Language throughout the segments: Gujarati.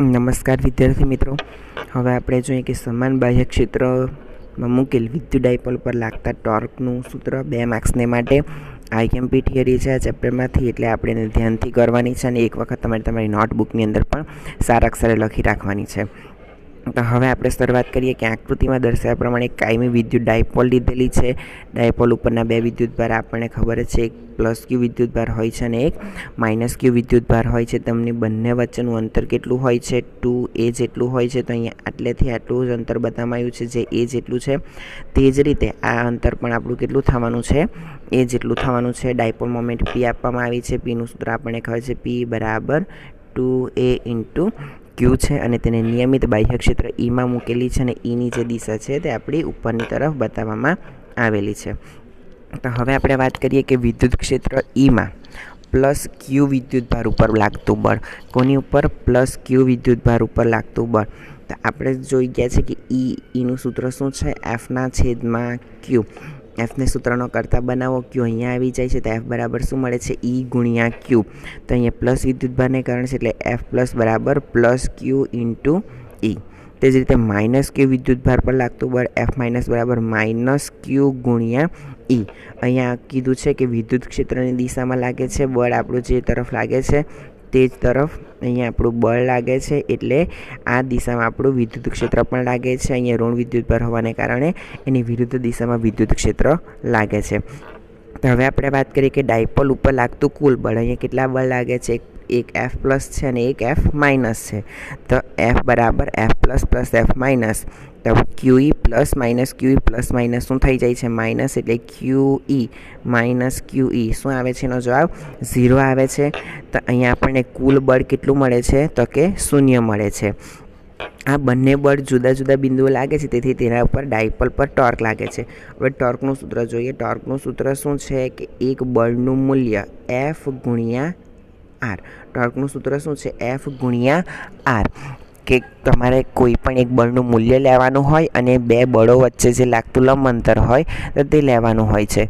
નમસ્કાર વિદ્યાર્થી મિત્રો. હવે આપણે જોઈએ કે સમાન બાહ્ય ક્ષેત્રમાં મૂકેલ વિદ્યુત ડાયપોલ પર લાગતા ટોર્કનું સૂત્ર બે માર્ક્સને માટે આઈએમપી થિયરી છે આ ચેપ્ટરમાંથી. એટલે આપણે એને ધ્યાનથી કરવાની છે અને એક વખત તમારે તમારી નોટબુકની અંદર પણ સારા અક્ષરે લખી રાખવાની છે. તો હવે આપણે શરૂઆત કરીએ કે આકૃતિમાં દર્શાવ્યા પ્રમાણે કાયમી વિદ્યુત ડાયપોલ લીધેલી છે. ડાયપોલ ઉપરના બે વિદ્યુત ભાર આપણને ખબર છે. એક પ્લસ ક્યુ વિદ્યુત ભાર હોય છે અને એક માઇનસ ક્યુ વિદ્યુત ભાર હોય છે. તમને બંને વચ્ચેનું અંતર કેટલું હોય છે? ટુ એ જેટલું હોય છે. તો અહીંયા આટલેથી આટલું જ અંતર બતાવવામાં આવ્યું છે જે એ જેટલું છે. તે જ રીતે આ અંતર પણ આપણું કેટલું થવાનું છે? એ જેટલું થવાનું છે. ડાયપોલ મોમેન્ટ પી આપવામાં આવી છે. પીનું સૂત્ર આપણને ખબર છે. પી બરાબર ટુ એ ઇન્ટુ ક્યુ છે અને તેને નિયમિત બાહ્ય ક્ષેત્ર ઈમાં મૂકેલી છે અને ઈની જે દિશા છે તે આપણી ઉપરની તરફ બતાવવામાં આવેલી છે. તો હવે આપણે વાત કરીએ કે વિદ્યુત ક્ષેત્ર ઈમાં પ્લસ ક્યુ વિદ્યુત ભાર ઉપર લાગતું બળ. કોની ઉપર? પ્લસ ક્યુ વિદ્યુત ભાર ઉપર લાગતું બળ. તો આપણે જોઈ ગયા છે કે ઈ ઈનું સૂત્ર શું છે? એફના છેદમાં ક્યુ. એફને સૂત્રનો કરતાં બનાવો ક્યુ અહીંયા આવી જાય છે, તો એફ બરાબર શું મળે છે? ઈ ગુણ્યા ક્યુ તો અહીંયા પ્લસ વિદ્યુતભારને કારણે છે, એટલે એફ પ્લસ બરાબર પ્લસ ક્યુ ઇન્ટુ ઈ તે જ રીતે માઇનસ ક્યુ વિદ્યુતભાર પર લાગતું બળ એફ માઇનસ બરાબર માઇનસ ક્યુ ગુણ્યા ઈ અહીંયા કીધું છે કે વિદ્યુત ક્ષેત્રની દિશામાં લાગે છે, બળ આપણું જે તરફ લાગે છે તે જ તરફ અહીંયા આપણું બળ લાગે છે એટલે આ દિશામાં આપણું વિદ્યુત ક્ષેત્ર પણ લાગે છે. અહીંયા ઋણ વિદ્યુત પર હોવાને કારણે એની વિરુદ્ધ દિશામાં વિદ્યુત ક્ષેત્ર લાગે છે. તો હવે આપણે વાત કરીએ કે ડાયપોલ ઉપર લાગતું કુલ બળ. અહીંયા કેટલા બળ લાગે છે? એક એફ પ્લસ છે અને એક એફ માઇનસ છે. તો એફ બરાબર F plus plus F minus તો Q E plus minus Q E plus minus શું થઈ જાય છે? માઇનસ એટલે ક્યુઈ માઇનસ ક્યુઈ શું આવે છે એનો જવાબ? ઝીરો આવે છે. તો અહીંયા આપણને કુલ બળ કેટલું મળે છે? તો કે શૂન્ય મળે છે. આ બંને બળ જુદા જુદા બિંદુઓ લાગે છે, તેથી તેના ઉપર ડાયપોલ પર ટોર્ક લાગે છે. હવે ટોર્કનું સૂત્ર જોઈએ. ટોર્કનું સૂત્ર શું છે? કે એક બળનું મૂલ્ય એફ ગુણ્યા આર. ટોર્કનું સૂત્ર શું છે? એફ ગુણ્યા આર. કે તમારે કોઈ પણ એક બળનું મૂલ્ય લેવાનું હોય અને બે બળો વચ્ચે જે લાગતું લંબ અંતર હોય, તો તે લેવાનું હોય છે.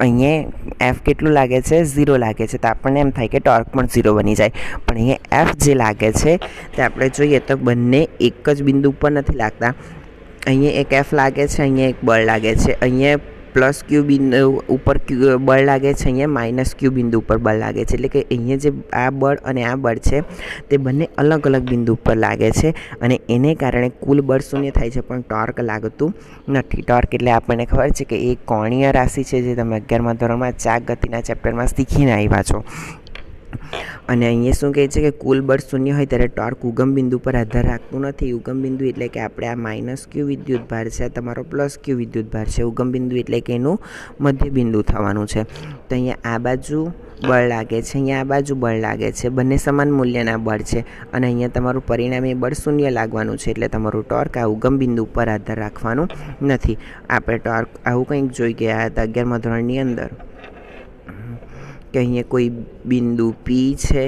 અહીંયા એફ કેટલું લાગે છે? ઝીરો લાગે છે. તો આપણને એમ થાય કે ટોર્ક પણ ઝીરો બની જાય. પણ અહીંયા એફ જે લાગે છે, તે આપણે જોઈએ તો બંને એક જ બિંદુ ઉપર નથી લાગતા. અહીંયા એક એફ લાગે છે, અહીંયા એક બળ લાગે છે. અહીંયા પ્લસ ક્યુ બિંદુ ઉપર બળ લાગે છે અહીંયા, માઇનસ ક્યુ બિંદુ ઉપર બળ લાગે છે. એટલે કે અહીંયા જે આ બળ અને આ બળ છે, તે બંને અલગ અલગ બિંદુ ઉપર લાગે છે અને એને કારણે કુલ બળ શૂન્ય થાય છે. પણ ટોર્ક લાગતું નથી. ટોર્ક એટલે આપણને ખબર છે કે એ કોણીય રાશિ છે જે તમે અગિયારમા ધોરણમાં ચાક ગતિના ચેપ્ટરમાં શીખીને આવ્યા છો. અને અહીંયા શું કહે છે કે કુલ બળ શૂન્ય હોય ત્યારે ટોર્ક ઉગમ બિંદુ પર આધાર રાખતું નથી. ઉગમ બિંદુ એટલે કે આપણે આ માઇનસ ક્યુ વિદ્યુત ભાર છે તમારો પ્લસ ક્યુ વિદ્યુત ભાર છે. ઉગમ બિંદુ એટલે કે એનું મધ્ય બિંદુ થવાનું છે. તો અહીંયા આ બાજુ બળ લાગે છે, અહીંયા આ બાજુ બળ લાગે છે. બંને સમાન મૂલ્યના બળ છે અને અહીંયા તમારું પરિણામી બળ શૂન્ય લાગવાનું છે એટલે તમારું ટોર્ક આ ઉગમ બિંદુ ઉપર આધાર રાખવાનું નથી. આપણે ટોર્ક આવું કંઈક જોઈ ગયા હતા અગિયારમાં ધોરણની અંદર. કે અહીંયા કોઈ બિંદુ પી છે,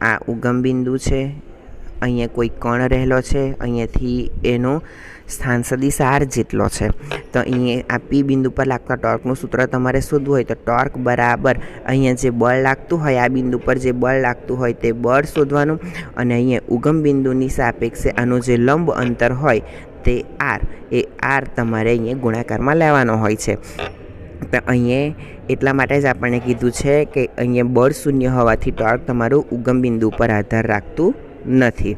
આ ઉગમ બિંદુ છે, અહીંયા કોઈ કણ રહેલો છે, અહીંયાથી એનો સ્થાન સદિશ આર જેટલો છે. તો અહીંયા આ પી બિંદુ પર લાગતા ટોર્કનું સૂત્ર તમારે શોધવું હોય તો ટોર્ક બરાબર અહીંયા જે બળ લાગતું હોય, આ બિંદુ પર જે બળ લાગતું હોય તે બળ શોધવાનું અને અહીંયા ઉગમ બિંદુની સાપેક્ષે આનું જે લંબ અંતર હોય તે આર એ આર તમારે અહીંયા ગુણાકારમાં લેવાનો હોય છે. તો અહીંયા એટલા માટે જ આપણને કીધું છે કે અહીંયા બળ શૂન્ય હોવાથી ટોર્ક તમારું ઉગમ બિંદુ પર આધાર રાખતું નથી.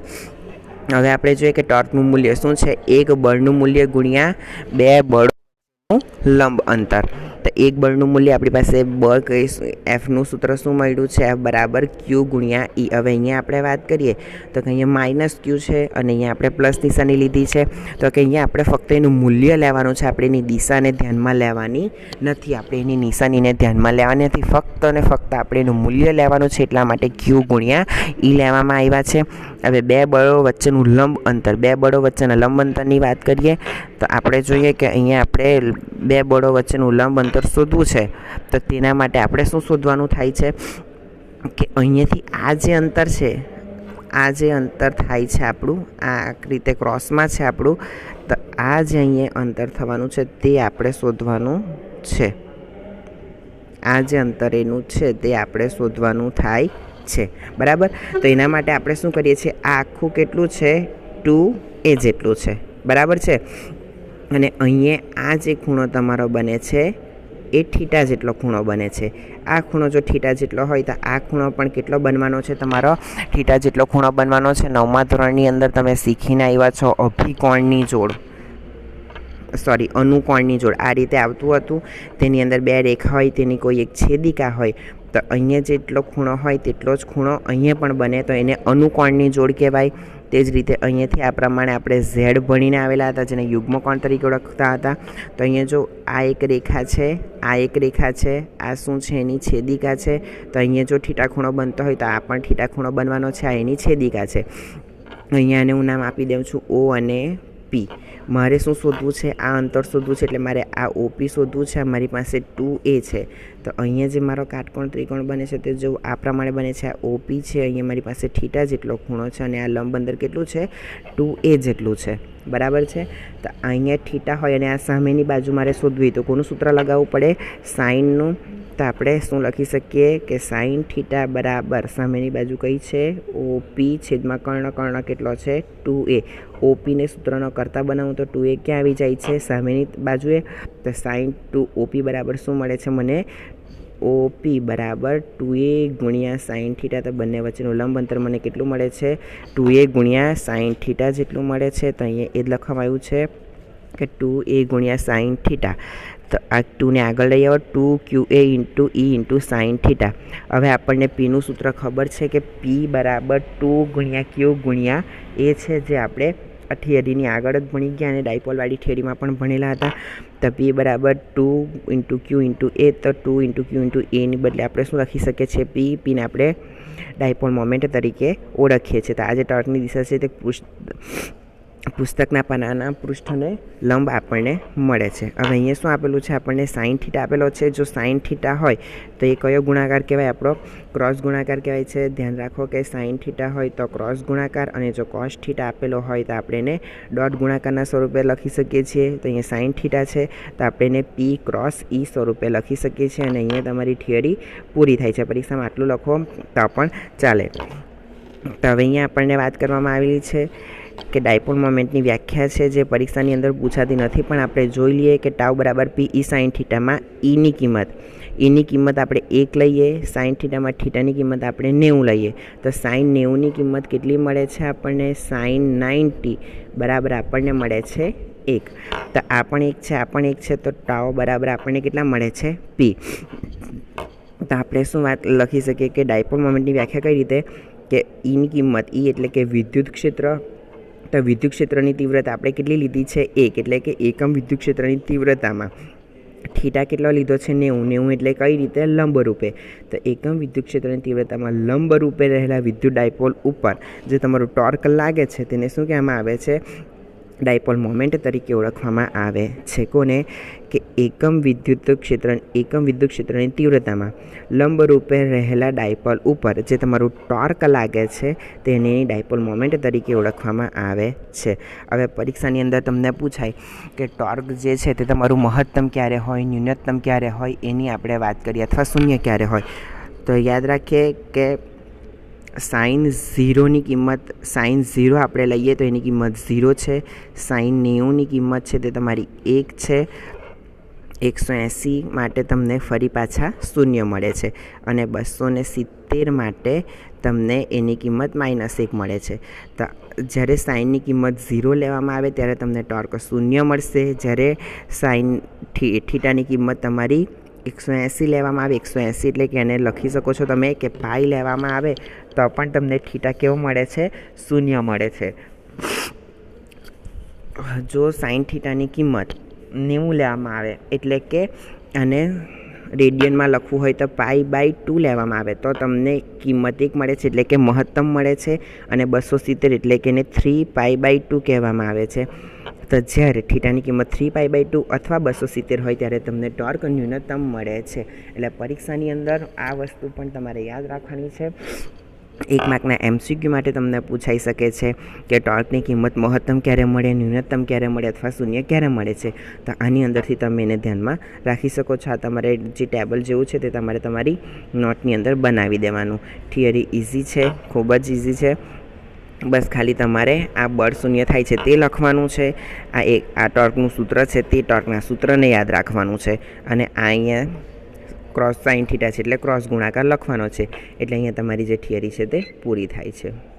હવે આપણે જોઈએ કે ટોર્કનું મૂલ્ય શું છે? એક બળનું મૂલ્ય ગુણ્યા બે બળનું લંબ અંતર. તો એક બળનું મૂલ્ય આપણી પાસે બળ કહીશું એફનું સૂત્ર શું મળ્યું છે? એફ બરાબર ક્યુ ગુણ્યા ઈ હવે અહીંયા આપણે વાત કરીએ તો કે અહીંયા માઇનસ ક્યુ છે અને અહીંયા આપણે પ્લસ નિશાની લીધી છે. તો કે અહીંયા આપણે ફક્ત એનું મૂલ્ય લેવાનું છે, આપણે એની દિશાને ધ્યાનમાં લેવાની નથી, આપણે એની નિશાનીને ધ્યાનમાં લેવાની નથી. ફક્ત અને ફક્ત આપણે એનું મૂલ્ય લેવાનું છે એટલા માટે ક્યુ ગુણ્યા ઈ લેવામાં આવ્યા છે. હવે બે બળો વચ્ચેનું લંબ અંતર, બે બળો વચ્ચેના લંબ અંતરની વાત કરીએ, તો આપણે જોઈએ કે અહીંયા આપણે બે બળો વચ્ચેનું લંબ અંતર શોધવું છે. તો તેના માટે આપણે શું શોધવાનું થાય છે? કે અહીંયાથી આ જે અંતર છે, આ જે અંતર થાય છે આપણું, આ રીતે ક્રોસમાં છે આપણું, તો આ જે અહીંયા અંતર થવાનું છે તે આપણે શોધવાનું છે. આ જે અંતર એનું છે તે આપણે શોધવાનું થાય છે, બરાબર? તો એના માટે આપણે શું કરીએ છીએ? આ આખું કેટલું છે? ટુ એ જેટલું છે, બરાબર છે? અને અહીંયા આ જે ખૂણો તમારો બને છે, એ થીટા જેટલો ખૂણો બને છે. આ ખૂણો જો થીટા જેટલો હોય તો આ ખૂણો પણ કેટલો બનવાનો છે તમારો? થીટા જેટલો ખૂણો બનવાનો છે. નવમા ધોરણની અંદર તમે શીખીને આવ્યા છો અભિકોણની જોડ. સોરી, અનુકોણની જોડ. આ રીતે આવતું હતું. તેની અંદર બે રેખા હોય, તેની કોઈ એક છેદિકા હોય. તો અહીંયા જેટલો ખૂણો હોય તેટલો જ ખૂણો અહીંયા પણ બને. તો એને અનુકોણની જોડ કહેવાય. તે જ રીતે અહીંયાથી આ પ્રમાણે આપણે ઝેડ ભણીને આવેલા હતા, જેને યુગ્મકોણ તરીકે ઓળખતા હતા. તો અહીંયા જો આ એક રેખા છે, આ એક રેખા છે, આ શું છે, એની છેદિકા છે. તો અહીંયા જો ઠીટા ખૂણો બનતો હોય તો આ પણ ઠીટા ખૂણો બનવાનો છે, આ એની છેદિકા છે. અહીંયા એને હું નામ આપી દઉં છું, ઓ અને પી મારે શું શોધવું છે? આ અંતર શોધવું છે એટલે મારે આ ઓપી શોધવું છે, મારી પાસે ટુ એ છે. તો અહીંયા જે મારો કાટકોણ ત્રિકોણ બને છે તે જો આ પ્રમાણે બને છે, આ ઓપી છે, અહીંયા મારી પાસે થીટા જેટલો ખૂણો છે અને આ લંબ અંદર કેટલું છે? ટુ એ જેટલું છે. બરાબર છે? તો અહીંયા થીટા હોય અને આ સામેની બાજુ મારે શોધવી તો કોનું સૂત્ર લગાવવું પડે? સાઇનનું તો આપણે શું લખી શકીએ કે સાઇન થીટા બરાબર સામેની બાજુ કઈ છે? ઓપી છેદમાં કર્ણ કર્ણ કેટલો છે? ટુ એ. ઓપીને સૂત્રનો કરતા બનાવું તો ટુ એ ક્યાં આવી જાય છે? સામેની બાજુએ. તો સાઇન ટુ ઓપી બરાબર શું મળે છે મને? ઓપી બરાબર ટુ એ ગુણ્યા સાઇન થીટા. તો બંને વચ્ચેનું લંબ અંતર મને કેટલું મળે છે? ટુ એ ગુણ્યા સાઇન થીટા જેટલું મળે છે. તો અહીંયા એ જ લખવામાં આવ્યું છે કે ટુ એ ગુણ્યા સાઇન થીટા. તો આ ટુને આગળ લઈ આવો, two Q A into E into sine theta. હવે આપણને પીનું સૂત્ર ખબર છે કે પી બરાબર ટુ ગુણ્યા ક્યુ ગુણ્યા એ છે જે આપણે આ થિયરીની આગળ જ ભણી ગયા અને ડાયપોલવાળી થિયરીમાં પણ ભણેલા હતા. તો પી બરાબર two into Q into A, તો ટુ ઇન્ટુ ક્યુ ઇન્ટુ એની બદલે આપણે શું લખી શકીએ છીએ? પી પીને આપણે ડાયપોલ મોમેન્ટ તરીકે ઓળખીએ છીએ. તો આ જે ટર્કની દિશા છે તે પુસ્તકના પાનાના પૃષ્ઠને લંબ આપણને મળે છે. હવે અહીંયા શું આપેલું છે? આપણને સાઈન થીટા આપેલો છે. જો સાઈન થીટા હોય, તો એ કયો ગુણાકાર કહેવાય? આપણો ક્રોસ ગુણાકાર કહેવાય છે. ધ્યાન રાખો કે સાઇન થીટા હોય તો ક્રોસ ગુણાકાર, અને જો કોસ થીટા આપેલો હોય, તો આપણે એને ડોટ ગુણાકારના સ્વરૂપે લખી શકીએ છીએ. તો અહીંયા સાઈન થીટા છે. તો આપણે એને પી ક્રોસ ઈ સ્વરૂપે લખી શકીએ છીએ, અને અહીંયા તમારી થિયરી પૂરી થાય છે. પરીક્ષામાં આટલું લખો તો પણ ચાલે. તો હવે અહીંયા આપણને વાત કરવામાં આવેલી છે કે ડાયપોલ મોમેન્ટની વ્યાખ્યા છે જે પરીક્ષાની અંદર પૂછાતી નથી, પણ આપણે જોઈ લઈએ કે ટાવ બરાબર પી ઈ સાઇન થીટામાં ઈની કિંમત. ઈની કિંમત આપણે એક લઈએ સાઇન થીટામાં થીટાની કિંમત આપણે નેવું લઈએ. તો સાઇન નેવુંની કિંમત કેટલી મળે છે આપણને? સાઇન નાઇન્ટી બરાબર આપણને મળે છે એક. તો આ પણ એક છે, આ પણ એક છે, તો ટાવ બરાબર આપણને કેટલા મળે છે? પી. તો આપણે શું વાત લખી શકીએ કે ડાયપોલ મોમેન્ટની વ્યાખ્યા કઈ રીતે? કે ઈની કિંમત ઈ એટલે કે વિદ્યુત ક્ષેત્ર તો વિદ્યુત ક્ષેત્રની તીવ્રતા આપણે કેટલી લીધી છે? એક, એટલે કે એકમ વિદ્યુત ક્ષેત્રની તીવ્રતામાં. થીટા કેટલો લીધો છે? નેવું. નેવું એટલે કઈ રીતે? લંબરૂપે. તો એકમ વિદ્યુત ક્ષેત્રની તીવ્રતામાં લંબરૂપે રહેલા વિદ્યુત ડાયપોલ ઉપર જે તમારું ટોર્ક લાગે છે, તેને શું કહેવામાં આવે છે? ડાયપોલ મોમેન્ટ તરીકે ઓળખવામાં આવે છે. કોને? કે એકમ વિદ્યુત ક્ષેત્ર એકમ વિદ્યુત ક્ષેત્રની તીવ્રતામાં. લંબરૂપે રહેલા ડાયપોલ ઉપર જે તમારું ટોર્ક લાગે છે, તેને ડાયપોલ મોમેન્ટ તરીકે ઓળખવામાં આવે છે. હવે પરીક્ષાની અંદર તમને પૂછાય કે ટોર્ક જે છે તે તમારું મહત્તમ ક્યારે હોય, ન્યૂનતમ ક્યારે હોય, એની આપણે વાત કરીએ અથવા શૂન્ય ક્યારે હોય. તો યાદ રાખીએ કે સાઇન ઝીરોની કિંમત સાઇન ઝીરો આપણે લઈએ તો એની કિંમત ઝીરો છે સાઇન નેવુંની કિંમત છે તે તમારી એક છે, એકસો એંસી માટે તમને ફરી પાછા શૂન્ય મળે છે અને બસો ને સિત્તેર માટે તમને એની કિંમત માઇનસ એક મળે છે. તો જ્યારે સાઇનની કિંમત ઝીરો લેવામાં આવે ત્યારે તમને ટોર્ક શૂન્ય મળશે. જ્યારે સાઇન થીટાની કિંમત તમારી એકસો એંસી લેવામાં આવે એકસો એંસી એટલે કે એને લખી શકો છો તમે કે પાઈ લેવામાં આવે, તો પણ તમને ઠીટા કેવો મળે છે? શૂન્ય મળે છે. જો સાઈન થીટાની કિંમત નેવું લેવામાં આવે, એટલે કે અને રેડિયનમાં લખવું હોય તો પાઈ બાય ટુ લેવામાં આવે, તો તમને કિંમત એક મળે છે, એટલે કે મહત્તમ મળે છે, અને બસો સિત્તેર એટલે કે એને થ્રી પાઈ બાય ટુ કહેવામાં આવે છે. તો જ્યારે થીટાની કિંમત થ્રી પાઈ બાય ટુ અથવા બસો સિત્તેર હોય ત્યારે તમને ટોર્ક ન્યૂનતમ મળે છે. એટલે પરીક્ષાની અંદર આ વસ્તુ પણ તમારે યાદ રાખવાની છે. એક માર્કના એમસીક્યુ માટે તમને પૂછાઈ શકે છે કે ટોર્કની કિંમત મહત્તમ ક્યારે મળે, ન્યૂનતમ ક્યારે મળે અથવા શૂન્ય ક્યારે મળે છે? તો આની અંદરથી તમે એને ધ્યાનમાં રાખી શકો છો. આ તમારે જે ટેબલ જેવું છે તે તમારે તમારી નોટની અંદર બનાવી દેવાનું. થિયરી ઇઝી છે, ખૂબ જ ઇઝી છે. બસ ખાલી તમારે આ બળ શૂન્ય થાય છે તે લખવાનું છે. આ એક, આ ટોર્કનું સૂત્ર છે તે ટોર્કના સૂત્રને યાદ રાખવાનું છે. અને આ અહીંયા ક્રોસ સાઇન થીટા છે એટલે ક્રોસ ગુણાકાર લખવાનો છે. એટલે અહીંયા તમારી જે થિયરી છે તે પૂરી થાય છે.